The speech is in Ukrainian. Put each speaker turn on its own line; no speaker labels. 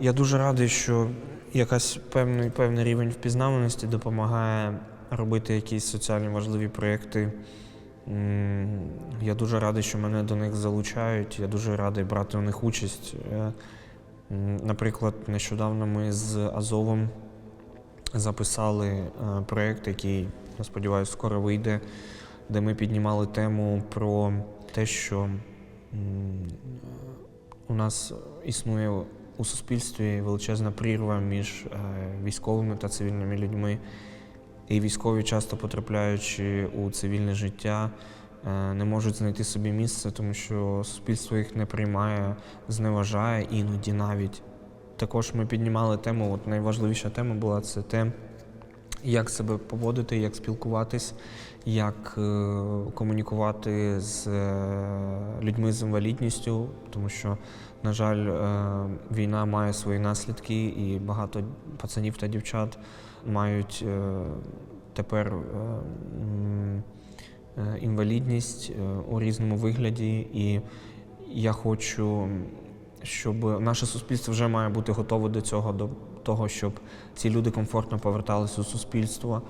Я дуже радий, що якась певний, певний рівень впізнаваності допомагає робити якісь соціально важливі проєкти. Я дуже радий, що мене до них залучають. Я дуже радий брати у них участь. Е, Наприклад, нещодавно ми з Азовом записали е, проєкт, який, я сподіваюся, скоро вийде, де ми піднімали тему про те, що у нас існує у суспільстві величезна прірва між е, військовими та цивільними людьми. І військові, часто потрапляючи у цивільне життя, е, не можуть знайти собі місце, тому що суспільство їх не приймає, зневажає іноді навіть. Також ми піднімали тему, от найважливіша тема була це те, як себе поводити, як спілкуватись, як е, комунікувати з е, людьми з інвалідністю, тому що, на жаль, е, війна має свої наслідки, і багато пацанів та дівчат мають е, тепер е, е, інвалідність е, у різному вигляді. І я хочу, щоб наше суспільство вже має бути готове до цього, до того, щоб ці люди комфортно поверталися у суспільство.